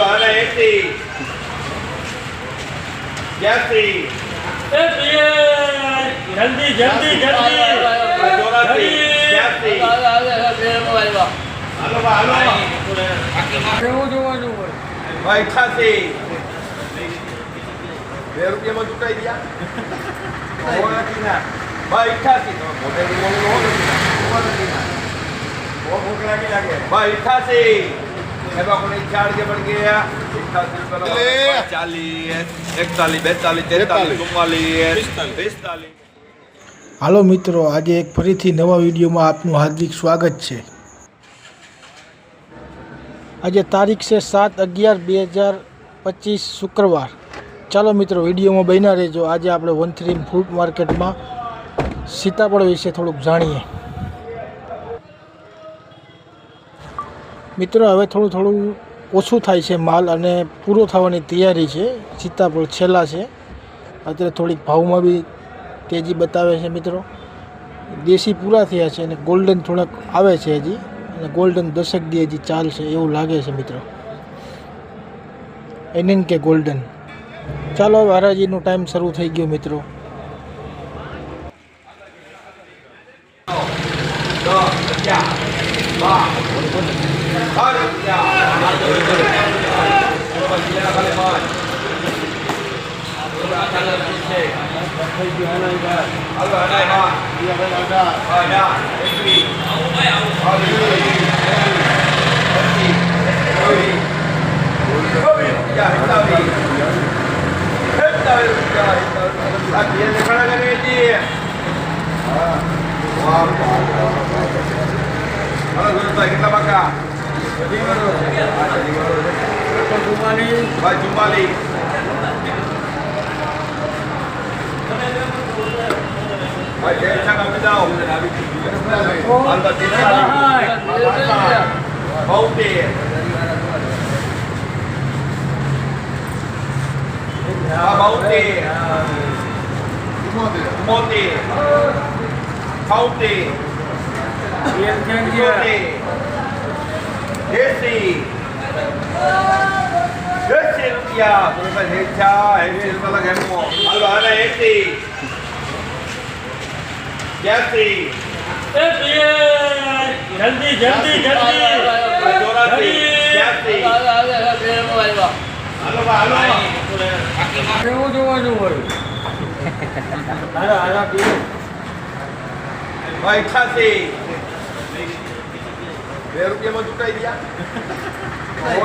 હાલો હાલો એસી બ્યાસી એ પ્રિય, જલ્દી જલ્દી જલ્દી. હાલો હાલો કેવું જોવાનું ભાઈ ખાસી. બે રૂપિયામાં ચૂકાઈ ગયા? ભાઈ અઠાસી ભાઈ અઠાસી એમાં લાગે ભાઈ અઠાસી હાલો મિત્રો આજે એક ફરીથી નવા વિડીયોમાં આપનું હાર્દિક સ્વાગત છે. આજે તારીખ છે સાત અગિયાર બે હજાર પચીસ શુક્રવાર. ચાલો મિત્રો વિડીયોમાં બન્યા રહેજો. આજે આપણે વન થ્રી ફ્રૂટ માર્કેટમાં સીતાફળ વિશે થોડુંક જાણીએ. મિત્રો, હવે થોડું થોડું ઓછું થાય છે માલ અને પૂરો થવાની તૈયારી છે. સીતાફળ છેલ્લા છે. અત્યારે થોડીક ભાવમાં બી તેજી બતાવે છે મિત્રો. દેશી પૂરા થયા છે અને ગોલ્ડન થોડાક આવે છે હજી. અને ગોલ્ડન દશક દી હજી ચાલશે એવું લાગે છે મિત્રો. એનએન કે ગોલ્ડન ચાલો, હવે હરાજીનો ટાઈમ શરૂ થઈ ગયો મિત્રો. કેટલા Kita bakar. ભાઈ જય છાના બજાવો અંદર એસી. એસી રૂપિયા. બરોબર હેઠા એસી રૂપિયા એમો. હાલો હાલે એસી. બ્યાસી એ પ્રિય, જલ્દી જલ્દી. જલ્દી. કેવું જોવાનું હોય? હાલો હાલો. ભાઈ અઠાસી બે રૂપિયામાં ચૂકાઈ ગયા.